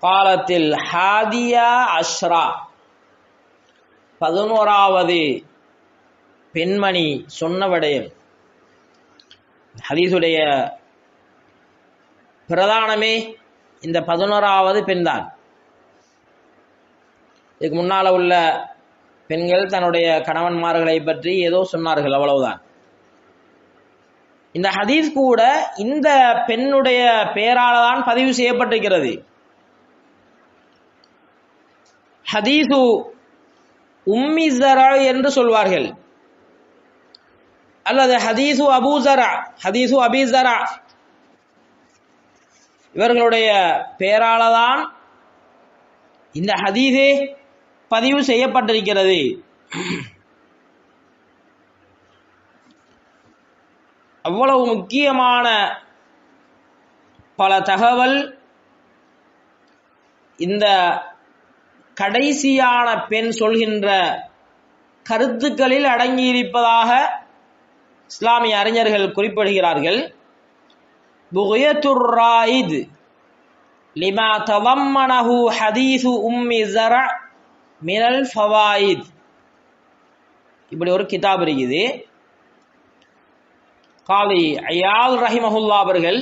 காலத்தில் ஹாதியா அஷ்ரா. பதினோராவது பெண்மணி சொன்ன விடயம். பிரதானமே இந்த பதினோராவது பெண்தான். இதுக்கு முன்னால உள்ள பெண்கள் தன்னுடைய கணவன்மார்களை பற்றி ஏதோ சொன்னார்கள் அவ்வளவுதான். இந்த ஹதீஸ் கூட இந்த பெண்ணுடைய பெயரால தான் பதிவு செய்யப்பட்டிருக்கிறது. ஹதீசு உம்மி ஜரா என்று சொல்வார்கள். அல்லது ஹதீசு அபூசரா ஹதீசு அபிசரா இவர்களுடைய பெயரால தான் இந்த ஹதீஸே பதிவு செய்யப்பட்டிருக்கிறது. அவ்வளவு முக்கியமான பல தகவல் இந்த கடைசியான பெண் சொல்கின்ற கருத்துக்களில் அடங்கியிருப்பதாக இஸ்லாமிய அறிஞர்கள் குறிப்பிடுகிறார்கள். புகயத்துர் ராயித் லிமா தவம்மனஹு ஹதீசு உம்மி ஜர மினல் ஃபவாயித். இப்படி ஒரு கிதாப் இருக்குது. காலி ஐயால் ரஹிமஹுல்லா அவர்கள்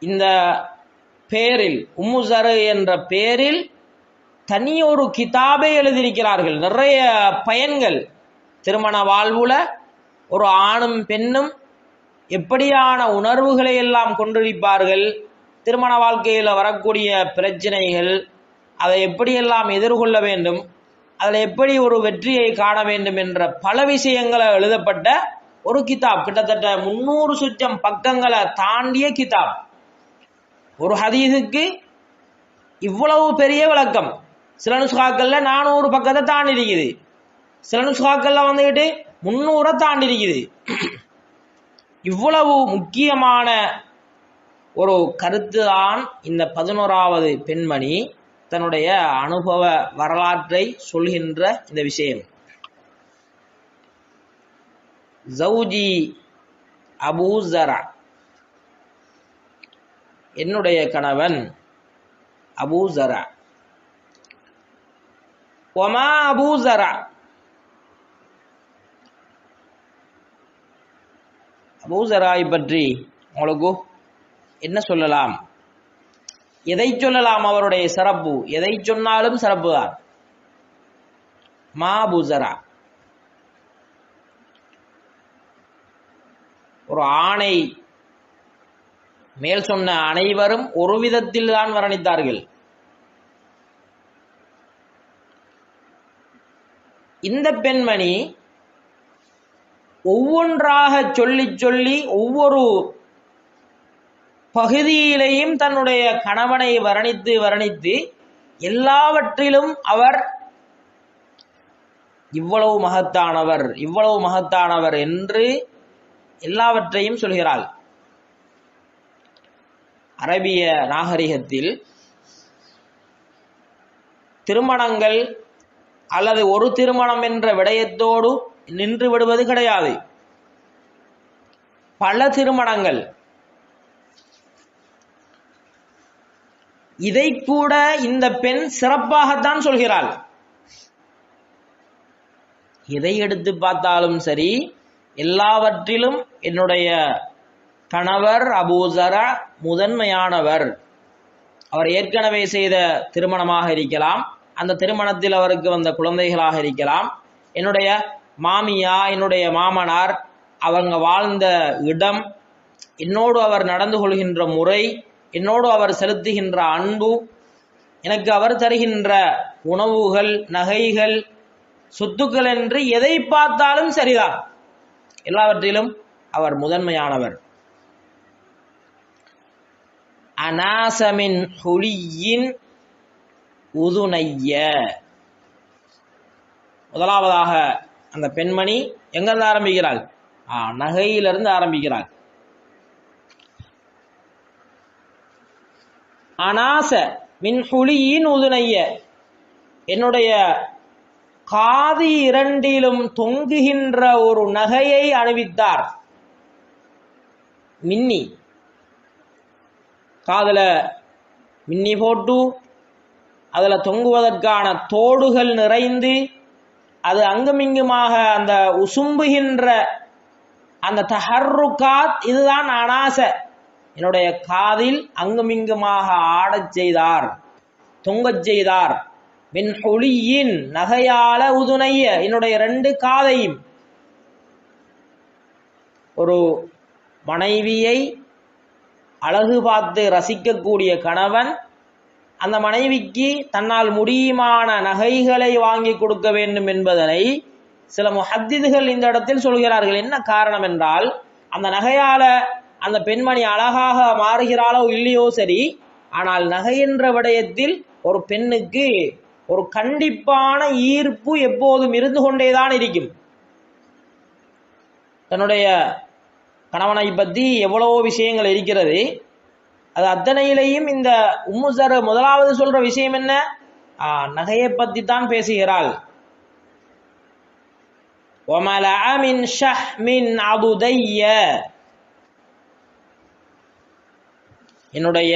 இந்த பேரில் உம்முசரு என்ற பேரில் தனி ஒரு கிதாபை எழுதியிருக்கிறார்கள். நிறைய பயன்கள். திருமண வாழ்வுல ஒரு ஆணும் பெண்ணும் எப்படியான உணர்வுகளை எல்லாம் கொண்டிருப்பார்கள்? திருமண வாழ்க்கையில் வரக்கூடிய பிரச்சனைகள் அதை எப்படியெல்லாம் எதிர்கொள்ள வேண்டும்? அதில் எப்படி ஒரு வெற்றியை காண வேண்டும் என்ற பல விஷயங்களை எழுதப்பட்ட ஒரு கிதாப். கிட்டத்தட்ட முன்னூறு சுற்றம் பக்கங்களை தாண்டிய கிதாப். ஒரு ஹதீஸுக்கு இவ்வளவு பெரிய விளக்கம். சில நுஸ்காக்கள்ல நானூறு பக்கத்தை தாண்டி இருக்குது சில நுஸ்காக்கள்ல வந்துக்கிட்டு முன்னூறை தாண்டி இருக்குது இவ்வளவு முக்கியமான ஒரு கருத்து தான் இந்த பதினோராவது பெண்மணி தன்னுடைய அனுபவ வரலாற்றை சொல்கின்ற இந்த விஷயம். ஜவுஜி அபூசரா என்னுடைய கணவன் அபூசரா ஒமா அபூசரா அபூசராய் பற்றி உங்களுக்கு என்ன சொல்லலாம்? எதை சொல்லலாம் அவருடைய சிறப்பு? எதை சொன்னாலும் சிறப்பு தான். மா அபூசரா ஒரு ஆணை மேல் சொன்ன அனைவரும் ஒரு விதத்தில் தான் வர்ணித்தார்கள் இந்த பெண்மணி ஒவ்வொன்றாக சொல்லி சொல்லி ஒவ்வொரு பகுதியிலையும் தன்னுடைய கணவனை வர்ணித்து வர்ணித்து எல்லாவற்றிலும் அவர் இவ்வளவு மகத்தானவர் இவ்வளவு மகத்தானவர் என்று எல்லாவற்றையும் சொல்கிறாள். அரபிய நாகரிகத்தில் திருமணங்கள் அல்லது ஒரு திருமணம் என்ற விடயத்தோடு நின்று விடுவது கிடையாது. பல திருமணங்கள். இதை கூட இந்த பெண் சிறப்பாகத்தான் சொல்கிறாள். எதை எடுத்து பார்த்தாலும் சரி எல்லாவற்றிலும் என்னுடைய கணவர் அபூசரா முதன்மையானவர். அவர் ஏற்கனவே செய்த திருமணமாக இருக்கலாம். அந்த திருமணத்தில் அவருக்கு வந்த குழந்தைகளாக இருக்கலாம். என்னுடைய மாமியா என்னுடைய மாமனார் அவங்க வாழ்ந்த இடம் என்னோடு அவர் நடந்து கொள்கின்ற முறை என்னோடு அவர் செலுத்துகின்ற அன்பு எனக்கு அவர் தருகின்ற உணவுகள் நகைகள் சொத்துக்கள் என்று எதை பார்த்தாலும் சரிதான். எல்லாவற்றிலும் அவர் முதன்மையானவர். அனாசமின் ஹுலியின் உதுனைய முதலாவதாக அந்த பெண்மணி எங்கிருந்து ஆரம்பிக்கிறாள்? நகையிலிருந்து ஆரம்பிக்கிறாள். அனாச மின் ஹுலியின் உதுனைய என்னுடைய காது இரண்டிலும் தொங்குகின்ற ஒரு நகையை அணிவித்தார். மின்னி. காதில் மின்னி போட்டு அதில் தொங்குவதற்கான தோடுகள் நிறைந்து அது அங்குமிங்குமாக அந்த உசும்புகின்ற அந்த தஹர்ருக்காத் இதுதான் அனாச. என்னுடைய காதில் அங்குமிங்குமாக ஆடச் செய்தார் தொங்கச் செய்தார். மின் ஒளியின் நகையால உதுனைய என்னுடைய ரெண்டு காதையும் ஒரு மனைவியை அழகு பார்த்து ரசிக்கக்கூடிய கணவன் அந்த மனைவிக்கு தன்னால் முடியுமான நகைகளை வாங்கி கொடுக்க வேண்டும் என்பதனை சில முஹத்திதுகள் இந்த இடத்தில் சொல்கிறார்கள். என்ன காரணம் என்றால் அந்த நகையால அந்த பெண்மணி அழகாக மாறுகிறாளோ இல்லையோ சரி ஆனால் நகை என்ற விடயத்தில் ஒரு பெண்ணுக்கு ஒரு கண்டிப்பான ஈர்ப்பு எப்போதும் இருந்து கொண்டேதான் இருக்கும். தன்னுடைய கணவனை பற்றி எவ்வளவோ விஷயங்கள் இருக்கிறது. அது அத்தனையிலையும் இந்த உம்முசர் முதலாவது சொல்ற விஷயம் என்ன? நகையை பற்றி தான் பேசுகிறாள் என்னுடைய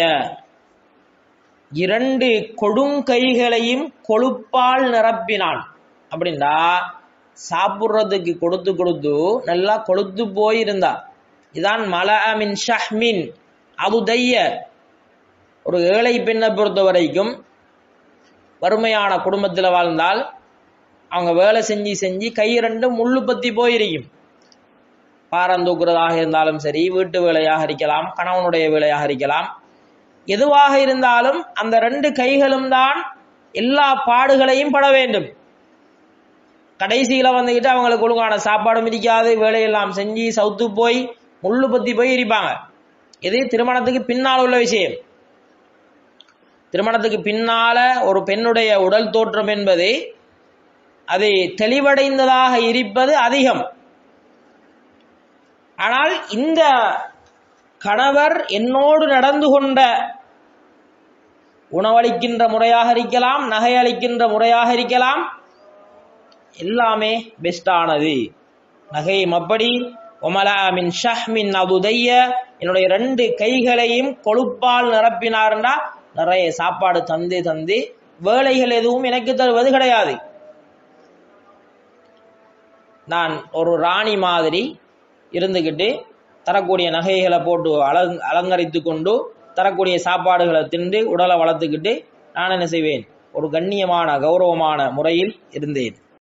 இரண்டு கொடுங்கைகளையும் கொழுப்பால் நிரப்பினான். அப்படின்னா சாப்பிட்றதுக்கு கொடுத்து கொடுத்து நல்லா கொழுத்து போயிருந்தா. இதான் மலஅமின் ஷஹ்மின். அதுதைய ஒரு ஏழை பெண்ணை பொறுத்த வரைக்கும் வறுமையான குடும்பத்தில் வாழ்ந்தால் அவங்க வேலை செஞ்சு செஞ்சு கை ரெண்டும் முள்ளு பத்தி போயிருக்கும். பாரம் தூக்குறதாக இருந்தாலும் சரி வீட்டு வேலையாக இருக்கலாம் கணவனுடைய வேலையாக இருக்கலாம். எதுவாக இருந்தாலும் அந்த ரெண்டு கைகளும் தான் எல்லா பாடுகளையும் பட வேண்டும். கடைசியில் வந்துக்கிட்டு அவங்களுக்கு ஒழுங்கான சாப்பாடும் இருக்காது வேலையெல்லாம் செஞ்சு சவுத்து போய் முள்ளு பத்தி போய் இருப்பாங்க இது திருமணத்துக்கு பின்னால் உள்ள விஷயம். திருமணத்துக்கு பின்னால ஒரு பெண்ணுடைய உடல் தோற்றம் என்பது அது தெளிவடைந்ததாக இருப்பது அதிகம். ஆனால் இந்த கணவர் என்னோடு நடந்து கொண்ட உணவளிக்கின்ற முறையாக இருக்கலாம் நகை அளிக்கின்ற முறையாக இருக்கலாம் எல்லாமே பெஸ்டானது நகையும் அப்படி ஒமலா மின் ஷஹ்மின் அபுதைய என்னுடைய ரெண்டு கைகளையும் கொழுப்பால் நிரப்பினார்னா நிறைய சாப்பாடு தந்து தந்து வேலைகள் எதுவும் எனக்கு தருவது கிடையாது. நான் ஒரு ராணி மாதிரி இருந்துக்கிட்டு தரக்கூடிய நகைகளை போட்டு அலங் அலங்கரித்து கொண்டு தரக்கூடிய சாப்பாடுகளை தின்று உடலை வளர்த்துக்கிட்டு நான் என்ன செய்வேன்? ஒரு கண்ணியமான கௌரவமான முறையில் இருந்தேன்.